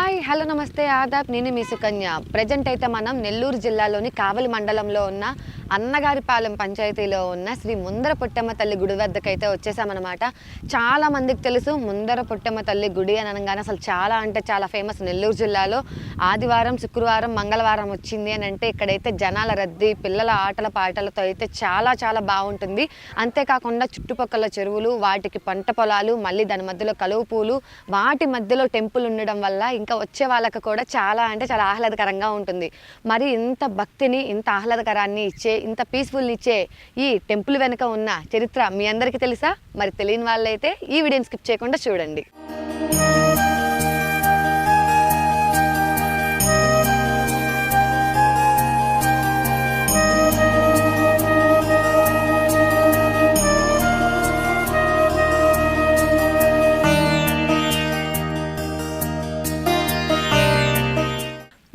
Hi hello నమస్తే ఆదాబ్. నేను మీ Sukanya. Present అయితే మనం నెల్లూరు జిల్లాలోని కావలి మండలంలో ఉన్న అన్నగారిపాలెం పంచాయతీలో ఉన్న శ్రీ ముందర పుట్టమ్మ తల్లి గుడి వద్దకైతే వచ్చేసామన్నమాట. చాలా మందికి తెలుసు ముందర పుట్టమ్మ తల్లి గుడి అని అనగానే అసలు చాలా అంటే చాలా ఫేమస్ నెల్లూరు జిల్లాలో. ఆదివారం శుక్రవారం మంగళవారం వచ్చింది అని అంటే ఇక్కడైతే జనాల రద్దీ పిల్లల ఆటల పాటలతో అయితే చాలా చాలా బాగుంటుంది. అంతేకాకుండా చుట్టుపక్కల చెరువులు వాటికి పంట పొలాలు మళ్ళీ దాని మధ్యలో కలువు పూలు వాటి మధ్యలో టెంపుల్ ఉండడం వల్ల ఇంకా వచ్చే వాళ్ళకి కూడా చాలా అంటే చాలా ఆహ్లాదకరంగా ఉంటుంది. మరి ఇంత భక్తిని ఇంత ఆహ్లాదకరాన్ని ఇచ్చే ఇంత పీస్ఫుల్ని ఇచ్చే ఈ టెంపుల్ వెనుక ఉన్న చరిత్ర మీ అందరికీ తెలుసా? మరి తెలియని వాళ్ళైతే ఈ వీడియోని స్కిప్ చేయకుండా చూడండి.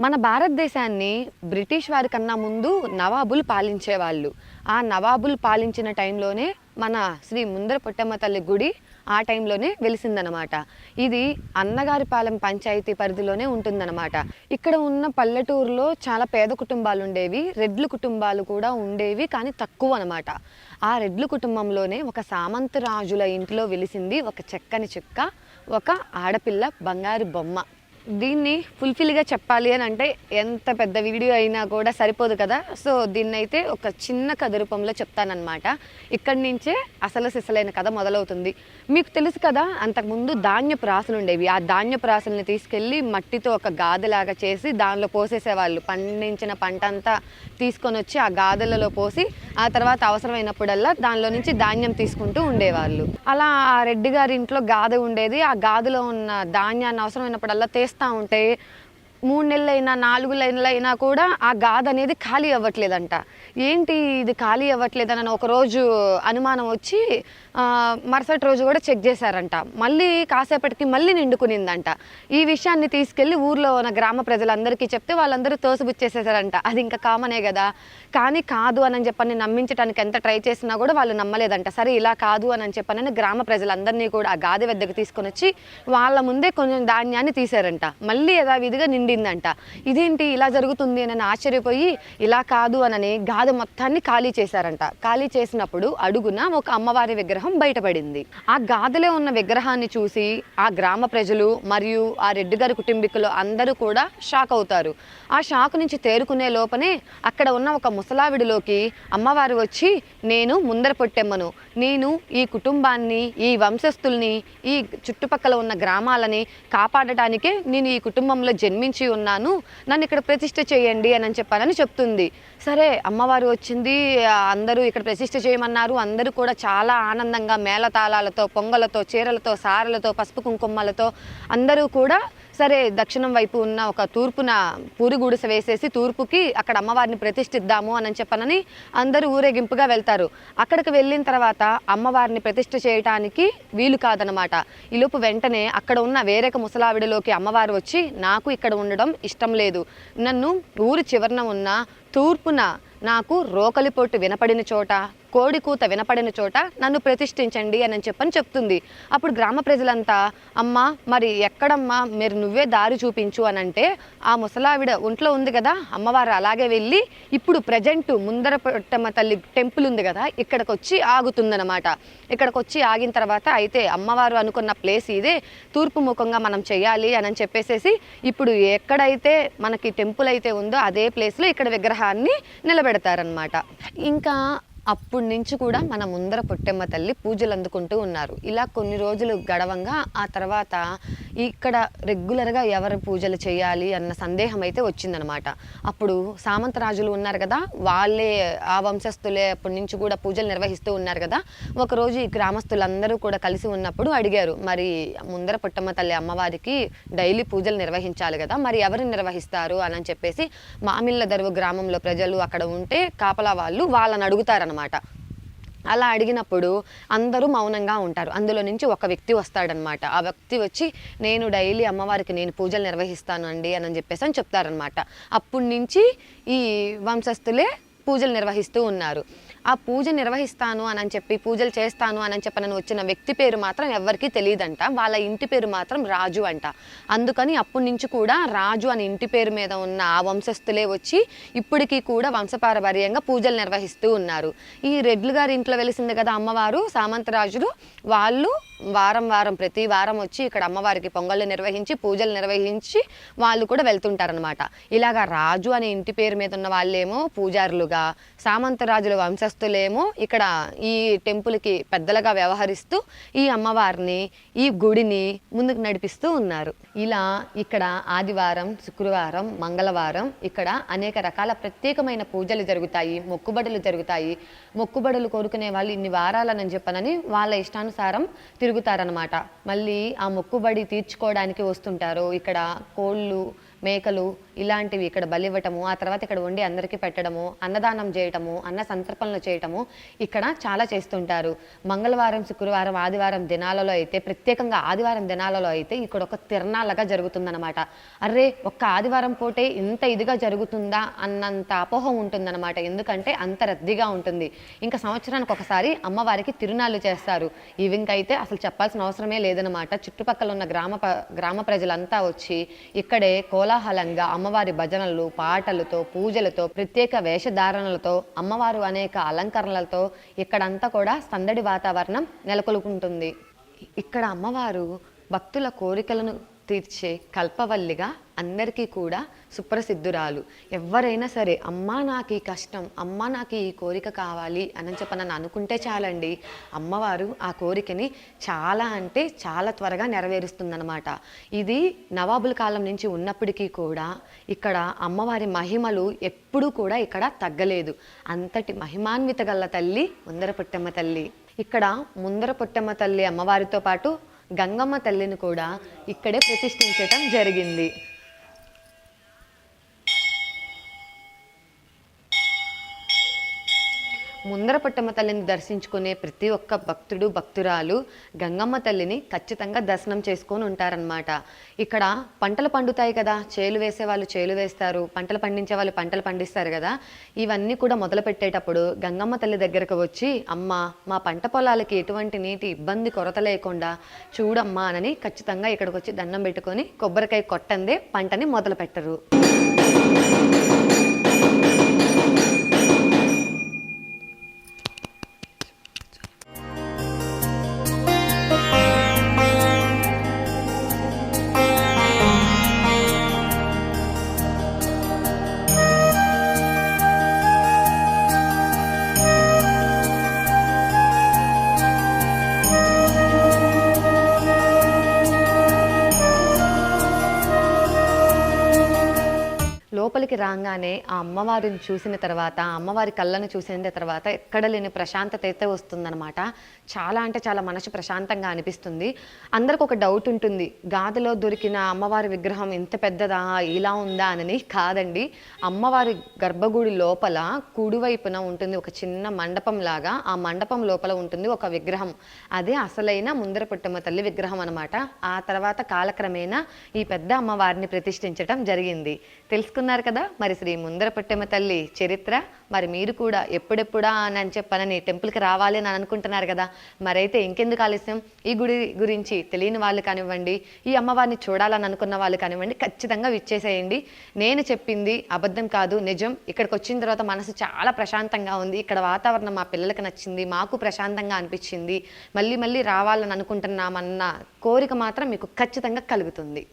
మన భారతదేశాన్ని బ్రిటిష్ వారి కన్నా ముందు నవాబులు పాలించేవాళ్ళు. ఆ నవాబులు పాలించిన టైంలోనే మన శ్రీ ముందర పుట్టమ్మ తల్లి గుడి ఆ టైంలోనే వెలిసిందనమాట. ఇది అన్నగారిపాలెం పంచాయతీ పరిధిలోనే ఉంటుందన్నమాట ఇక్కడ ఉన్న పల్లెటూరులో చాలా పేద కుటుంబాలు ఉండేవి రెడ్లు కుటుంబాలు కూడా ఉండేవి కానీ తక్కువ అనమాట ఆ రెడ్లు కుటుంబంలోనే ఒక సామంత రాజుల ఇంటిలో వెలిసింది ఒక చెక్కని చెక్క ఒక ఆడపిల్ల బంగారు బొమ్మ. దీన్ని ఫుల్ఫిల్గా చెప్పాలి అని అంటే ఎంత పెద్ద వీడియో అయినా కూడా సరిపోదు కదా. సో దీన్ని అయితే ఒక చిన్న కథ రూపంలో చెప్తానన్నమాట. ఇక్కడి నుంచే అసలు సిసలైన కథ మొదలవుతుంది. మీకు తెలుసు కదా అంతకుముందు ధాన్యపు రాసులు ఉండేవి. ఆ ధాన్యపు రాసుల్ని తీసుకెళ్ళి మట్టితో ఒక గాదలాగా చేసి దానిలో పోసేసేవాళ్ళు. పండించిన పంట అంతా తీసుకొని వచ్చి ఆ గాదలలో పోసి ఆ తర్వాత అవసరమైనప్పుడల్లా దానిలో నుంచి ధాన్యం తీసుకుంటూ ఉండేవాళ్ళు. అలా ఆ రెడ్డి గారి ఇంట్లో గాదె ఉండేది. ఆ గాదిలో ఉన్న ధాన్యాన్ని అవసరమైనప్పుడల్లా తీస్తూ ఉంటే మూడు నెలలైనా నాలుగు నెలలైనా కూడా ఆ గాథ అనేది ఖాళీ అవ్వట్లేదంట. ఏంటి ఇది ఖాళీ అవ్వట్లేదని ఒక రోజు అనుమానం వచ్చి మరుసటి రోజు కూడా చెక్ చేశారంట. మళ్ళీ కాసేపటికి మళ్ళీ నిండుకునిందంట. ఈ విషయాన్ని తీసుకెళ్ళి ఊర్లో ఉన్న గ్రామ ప్రజలందరికీ చెప్తే వాళ్ళందరూ తోసిబుచ్చేసేసారంట అది ఇంకా కామనే కదా. కానీ కాదు అని చెప్పని నమ్మించడానికి ఎంత ట్రై చేసినా కూడా వాళ్ళు నమ్మలేదంట. సరే ఇలా కాదు అని చెప్పని గ్రామ ప్రజలందరినీ కూడా ఆ గాది వద్దకు తీసుకొని వచ్చి వాళ్ళ ముందే కొంచెం ధాన్యాన్ని తీశారంట. మళ్ళీ యథావిధిగా నిండిందంట ఇదేంటి ఇలా జరుగుతుంది అని ఆశ్చర్యపోయి ఇలా కాదు అనని గాది మొత్తాన్ని ఖాళీ చేశారంట. ఖాళీ చేసినప్పుడు అడుగున ఒక అమ్మవారి విగ్రహం బయటపడింది. ఆ గాదిలో ఉన్న విగ్రహాన్ని చూసి ఆ గ్రామ ప్రజలు మరియు ఆ రెడ్డి గారి కుటుంబీకులు అందరూ కూడా షాక్ అవుతారు. ఆ షాక్ నుంచి తేరుకునే లోపనే అక్కడ ఉన్న ఒక ముసలావిడిలోకి అమ్మవారు వచ్చి నేను ముందర పొట్టెమ్మను. నేను ఈ కుటుంబాన్ని ఈ వంశస్థుల్ని ఈ చుట్టుపక్కల ఉన్న గ్రామాలని కాపాడటానికే నేను ఈ కుటుంబంలో జన్మించి ఉన్నాను నన్ను ఇక్కడ ప్రతిష్ఠ చేయండి అని చెప్పాలని చెప్తుంది. సరే అమ్మవారు వచ్చింది అందరూ ఇక్కడ ప్రతిష్ఠ చేయమన్నారు అందరూ కూడా చాలా ఆనందంగా మేళతాళాలతో పొంగలతో చీరలతో సారలతో పసుపు కుంకుమలతో అందరూ కూడా సరే దక్షిణం వైపు ఉన్న ఒక తూర్పున పూరి గుడిసె వేసేసి తూర్పుకి అక్కడ అమ్మవారిని ప్రతిష్ఠిద్దాము అని చెప్పనని అందరూ ఊరేగింపుగా వెళ్తారు. అక్కడికి వెళ్ళిన తర్వాత అమ్మవారిని ప్రతిష్ఠ చేయటానికి వీలు కాదనమాట. ఈలోపు వెంటనే అక్కడ ఉన్న వేరొక ముసలావిడలోకి అమ్మవారు వచ్చి నాకు ఇక్కడ ఉండడం ఇష్టం లేదు. నన్ను ఊరి చివరన ఉన్న తూర్పున నాకు రోకలి పొట్టు వినపడిన చోట కోడి కూత వినపడిన చోట నన్ను ప్రతిష్ఠించండి అని చెప్పని చెప్తుంది. అప్పుడు గ్రామ ప్రజలంతా అమ్మ మరి ఎక్కడమ్మా? మీరు నువ్వే దారి చూపించు అని అంటే ఆ ముసలావిడ ఒంట్లో ఉంది కదా అమ్మవారు అలాగే వెళ్ళి ఇప్పుడు ప్రజెంట్ ముందర పొట్టమ్మ తల్లి టెంపుల్ ఉంది కదా ఇక్కడికి వచ్చి ఆగుతుందన్నమాట. ఇక్కడికి వచ్చి ఆగిన తర్వాత అయితే అమ్మవారు అనుకున్న ప్లేస్ ఇదే తూర్పు ముఖంగా మనం చేయాలి అని చెప్పేసేసి ఇప్పుడు ఎక్కడైతే మనకి టెంపుల్ అయితే ఉందో అదే ప్లేస్లో ఇక్కడ విగ్రహాన్ని నిలబెడతారనమాట ఇంకా అప్పటి నుంచి కూడా మన ముందర పుట్టెమ్మ తల్లి పూజలు అందుకుంటూ ఉన్నారు. ఇలా కొన్ని రోజులు గడవంగా ఆ తర్వాత ఇక్కడ రెగ్యులర్గా ఎవరు పూజలు చేయాలి అన్న సందేహం అయితే వచ్చిందనమాట. అప్పుడు సామంతరాజులు ఉన్నారు కదా వాళ్ళే ఆ వంశస్థులే అప్పటి నుంచి కూడా పూజలు నిర్వహిస్తూ ఉన్నారు కదా ఒకరోజు ఈ గ్రామస్తులందరూ కూడా కలిసి ఉన్నప్పుడు అడిగారు మరి ముందర పుట్టమ్మ తల్లి అమ్మవారికి డైలీ పూజలు నిర్వహించాలి కదా మరి ఎవరు నిర్వహిస్తారు? అని అని చెప్పేసి మామిళ్ళ దరువు గ్రామంలో ప్రజలు అక్కడ ఉంటే కాపలా వాళ్ళు వాళ్ళని అడుగుతారనమాట. అలా అడిగినప్పుడు అందరూ మౌనంగా ఉంటారు. అందులో నుంచి ఒక వ్యక్తి వస్తాడనమాట ఆ వ్యక్తి వచ్చి నేను డైలీ అమ్మవారికి నేను పూజలు నిర్వహిస్తాను అండి అని చెప్పేసి అని చెప్తారనమాట అప్పటి నుంచి ఈ వంశస్థులే పూజలు నిర్వహిస్తూ ఉన్నారు. ఆ పూజ నిర్వహిస్తాను అని అని చెప్పి పూజలు చేస్తాను అని చెప్పి నన్ను వచ్చిన వ్యక్తి పేరు మాత్రం ఎవరికీ తెలియదంట. వాళ్ళ ఇంటి పేరు మాత్రం రాజు అంట. అందుకని అప్పటి నుంచి కూడా రాజు అని ఇంటి పేరు మీద ఉన్న ఆ వంశస్థులే వచ్చి ఇప్పటికీ కూడా వంశపారపర్యంగా పూజలు నిర్వహిస్తూ ఉన్నారు. ఈ రెడ్లు గారి ఇంట్లో వెలిసింది కదా అమ్మవారు సామంతరాజులు వాళ్ళు వారం వారం ప్రతి వారం వచ్చి ఇక్కడ అమ్మవారికి పొంగళ్ళు నిర్వహించి పూజలు నిర్వహించి వాళ్ళు కూడా వెళ్తుంటారనమాట ఇలాగా రాజు అనే ఇంటి పేరు మీద ఉన్న వాళ్ళేమో పూజారులుగా సామంతరాజుల వంశస్థులేమో ఇక్కడ ఈ టెంపుల్కి పెద్దలుగా వ్యవహరిస్తూ ఈ అమ్మవారిని ఈ గుడిని ముందుకు నడిపిస్తూ ఉన్నారు. ఇలా ఇక్కడ ఆదివారం శుక్రవారం మంగళవారం ఇక్కడ అనేక రకాల ప్రత్యేకమైన పూజలు జరుగుతాయి మొక్కుబడులు జరుగుతాయి. మొక్కుబడులు కోరుకునే వాళ్ళు ఇన్ని వారాలని చెప్పనని వాళ్ళ ఇష్టానుసారం తిరుగుతారనమాట. మళ్ళీ ఆ మొక్కుబడి తీర్చుకోవడానికి వస్తుంటారు. ఇక్కడ కోళ్ళు మేకలు ఇలాంటివి ఇక్కడ బలివ్వటము ఆ తర్వాత ఇక్కడ వండి అందరికీ పెట్టడము అన్నదానం చేయటము అన్న సంతర్పణలు చేయటము ఇక్కడ చాలా చేస్తుంటారు. మంగళవారం శుక్రవారం ఆదివారం దినాలలో అయితే ప్రత్యేకంగా ఆదివారం దినాలలో అయితే ఇక్కడ ఒక తిరణాలగా జరుగుతుందన్నమాట. అర్రే ఒక్క ఆదివారం పూటే ఇంత ఇదిగా జరుగుతుందా అన్నంత అపోహ ఉంటుందన్నమాట. ఎందుకంటే అంత రద్దీగా ఉంటుంది. ఇంకా సంవత్సరానికి ఒకసారి అమ్మవారికి తిరునాళ్ళు చేస్తారు. ఇవింకైతే అసలు చెప్పాల్సిన అవసరమే లేదనమాట చుట్టుపక్కల ఉన్న గ్రామ గ్రామ ప్రజలంతా వచ్చి ఇక్కడే కోలా కోలాహలంగా అమ్మవారి భజనలు పాటలతో పూజలతో ప్రత్యేక వేషధారణలతో అమ్మవారు అనేక అలంకరణలతో ఇక్కడంతా కూడా సందడి వాతావరణం నెలకొల్పుకుంటుంది. ఇక్కడ అమ్మవారు భక్తుల కోరికలను తీర్చే కల్పవల్లిగా అందరికీ కూడా సుప్రసిద్ధురాలు. ఎవరైనా సరే అమ్మా నాకు ఈ కష్టం అమ్మా నాకు ఈ కోరిక కావాలి అని చెప్పి నన్ను అనుకుంటే చాలండి. అమ్మవారు ఆ కోరికని చాలా అంటే చాలా త్వరగా నెరవేరుస్తుందన్నమాట. ఇది నవాబుల కాలం నుంచి ఉన్నప్పటికీ కూడా ఇక్కడ అమ్మవారి మహిమలు ఎప్పుడూ కూడా ఇక్కడ తగ్గలేదు. అంతటి మహిమాన్విత గల్ల తల్లి ముందర పుట్టమ్మ తల్లి. ఇక్కడ ముందర పుట్టమ్మ తల్లి అమ్మవారితో పాటు గంగమ్మ తల్లిని కూడా ఇక్కడే ప్రతిష్ఠించటం జరిగింది. ముందర పుట్టమ్మ తల్లిని దర్శించుకునే ప్రతి ఒక్క భక్తుడు భక్తురాలు గంగమ్మ తల్లిని ఖచ్చితంగా దర్శనం చేసుకొని ఉంటారనమాట ఇక్కడ పంటలు పండుతాయి కదా చేలు వేసే వాళ్ళు చేలు వేస్తారు పంటలు పండించే వాళ్ళు పంటలు పండిస్తారు కదా. ఇవన్నీ కూడా మొదలు పెట్టేటప్పుడు గంగమ్మ తల్లి దగ్గరకు వచ్చి అమ్మ మా పంట పొలాలకి ఎటువంటి నీటి ఇబ్బంది కొరత లేకుండా చూడమ్మా అని ఖచ్చితంగా ఇక్కడికి వచ్చి దండం పెట్టుకొని కొబ్బరికాయ కొట్టందే పంటని మొదలు పెట్టరు లోపలికి రాగానే ఆ అమ్మవారిని చూసిన తర్వాత అమ్మవారి కళ్ళను చూసిన తర్వాత ఎక్కడ లేని ప్రశాంతత అయితే వస్తుందన్నమాట. చాలా అంటే చాలా మనసు ప్రశాంతంగా అనిపిస్తుంది. అందరికి ఒక డౌట్ ఉంటుంది. గాదిలో దొరికిన అమ్మవారి విగ్రహం ఇంత పెద్దదా? ఇలా ఉందా? అని కాదండి. అమ్మవారి గర్భగుడి లోపల కుడివైపున ఉంటుంది ఒక చిన్న మండపం లాగా. ఆ మండపం లోపల ఉంటుంది ఒక విగ్రహం. అదే అసలైన ముందర పుట్టమ్మ తల్లి విగ్రహం అనమాట ఆ తర్వాత కాలక్రమేణా ఈ పెద్ద అమ్మవారిని ప్రతిష్ఠించటం జరిగింది. తెలుసుకున్నారు కదా? మరి శ్రీ ముందర పుట్టమ్మ తల్లి చరిత్ర. మరి మీరు కూడా ఎప్పుడెప్పుడా అని అని చెప్పనని టెంపుల్కి రావాలి అని అనుకుంటున్నారు కదా? మరైతే ఇంకెందుకు ఆలస్యం? ఈ గుడి గురించి తెలియని వాళ్ళు కానివ్వండి ఈ అమ్మవారిని చూడాలని అనుకున్న వాళ్ళు కానివ్వండి ఖచ్చితంగా విచ్చేసేయండి. నేను చెప్పింది అబద్ధం కాదు నిజం. ఇక్కడికి వచ్చిన తర్వాత మనసు చాలా ప్రశాంతంగా ఉంది. ఇక్కడ వాతావరణం మా పిల్లలకి నచ్చింది మాకు ప్రశాంతంగా అనిపించింది. మళ్ళీ మళ్ళీ రావాలని అనుకుంటున్నామన్న కోరిక మాత్రం మీకు ఖచ్చితంగా కలుగుతుంది.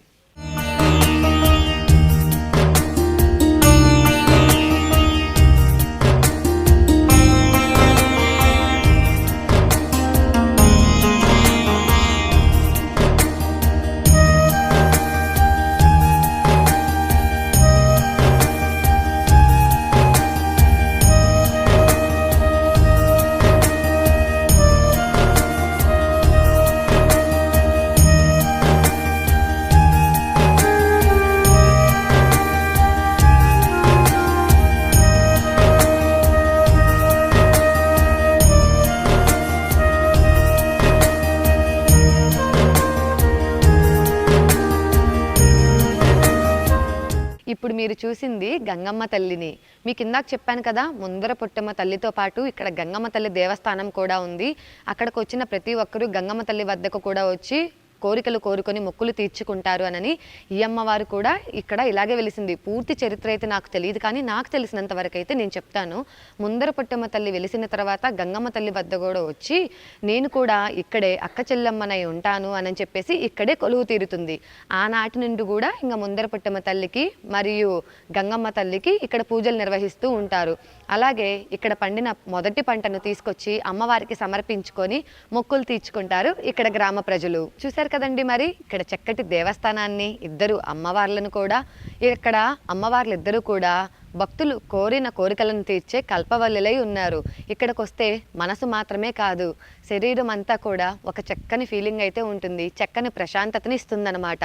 ఇప్పుడు మీరు చూసింది గంగమ్మ తల్లిని. మీకు ఇందాక చెప్పాను కదా ముందర పుట్టమ్మ తల్లితో పాటు ఇక్కడ గంగమ్మ తల్లి దేవస్థానం కూడా ఉంది. అక్కడికి వచ్చిన ప్రతి ఒక్కరూ గంగమ్మ తల్లి వద్దకు కూడా వచ్చి కోరికలు కోరుకొని మొక్కులు తీర్చుకుంటారు అనని ఈ అమ్మవారు కూడా ఇక్కడ ఇలాగే వెలిసింది. పూర్తి చరిత్ర అయితే నాకు తెలియదు కానీ నాకు తెలిసినంత వరకు అయితే నేను చెప్తాను. ముందర పుట్టమ్మ తల్లి వెలిసిన తర్వాత గంగమ్మ తల్లి వద్ద కూడా వచ్చి నేను కూడా ఇక్కడే అక్క చెల్లమ్మనై ఉంటాను అని చెప్పేసి ఇక్కడే కొలువు తీరుతుంది. ఆనాటి నుండి కూడా ఇంకా ముందర పుట్టమ్మ తల్లికి మరియు గంగమ్మ తల్లికి ఇక్కడ పూజలు నిర్వహిస్తూ ఉంటారు. అలాగే ఇక్కడ పండిన మొదటి పంటను తీసుకొచ్చి అమ్మవారికి సమర్పించుకొని మొక్కులు తీర్చుకుంటారు ఇక్కడ గ్రామ ప్రజలు. చూసారు కదండి మరి. ఇక్కడ చక్కటి దేవస్థానాన్ని ఇద్దరు అమ్మవార్లను కూడా ఇక్కడ అమ్మవార్లిద్దరూ కూడా భక్తులు కోరిన కోరికలను తీర్చే కల్పవల్లులై ఉన్నారు. ఇక్కడికి వస్తే మనసు మాత్రమే కాదు శరీరం అంతా కూడా ఒక చక్కని ఫీలింగ్ అయితే ఉంటుంది చక్కని ప్రశాంతతని ఇస్తుందన్నమాట.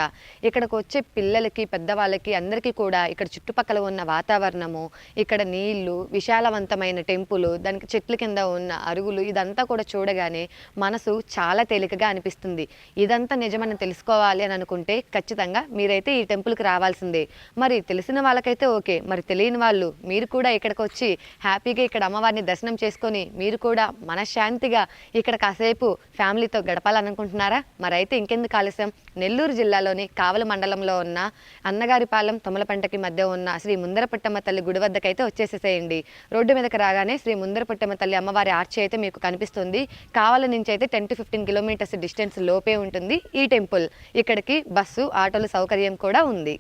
ఇక్కడికి వచ్చే పిల్లలకి పెద్దవాళ్ళకి అందరికీ కూడా ఇక్కడ చుట్టుపక్కల ఉన్న వాతావరణము ఇక్కడ నీళ్ళు విశాలవంతమైన టెంపుల్ దానికి చెట్ల కింద ఉన్న అరుగులు ఇదంతా కూడా చూడగానే మనసు చాలా తేలికగా అనిపిస్తుంది. ఇదంతా నిజమని తెలుసుకోవాలి అని అనుకుంటే ఖచ్చితంగా మీరైతే ఈ టెంపుల్కి రావాల్సిందే. మరి తెలిసిన వాళ్ళకైతే ఓకే. మరి తెలియని వాళ్ళు మీరు కూడా ఇక్కడికి వచ్చి హ్యాపీగా ఇక్కడ అమ్మవారిని దర్శనం చేసుకొని మీరు కూడా మనశ్శాంతిగా ఇక్కడ కాసేపు ఫ్యామిలీతో గడపాలనుకుంటున్నారా? మరి అయితే ఇంకెందుకు ఆలస్యం? నెల్లూరు జిల్లాలోని కావల మండలంలో ఉన్న అన్నగారిపాలెం తొమలపంటకి మధ్య ఉన్న శ్రీ ముందరపుట్టమ్మ తల్లి గుడి వద్దకైతే వచ్చేసేసేయండి. రోడ్డు మీదకి రాగానే శ్రీ ముందరపుట్టమ్మ తల్లి అమ్మవారి ఆర్చి అయితే మీకు కనిపిస్తుంది. కావల నుంచి అయితే ten to fifteen kilometres distance లోపే ఉంటుంది ఈ టెంపుల్. ఇక్కడికి బస్సు ఆటోల సౌకర్యం కూడా ఉంది.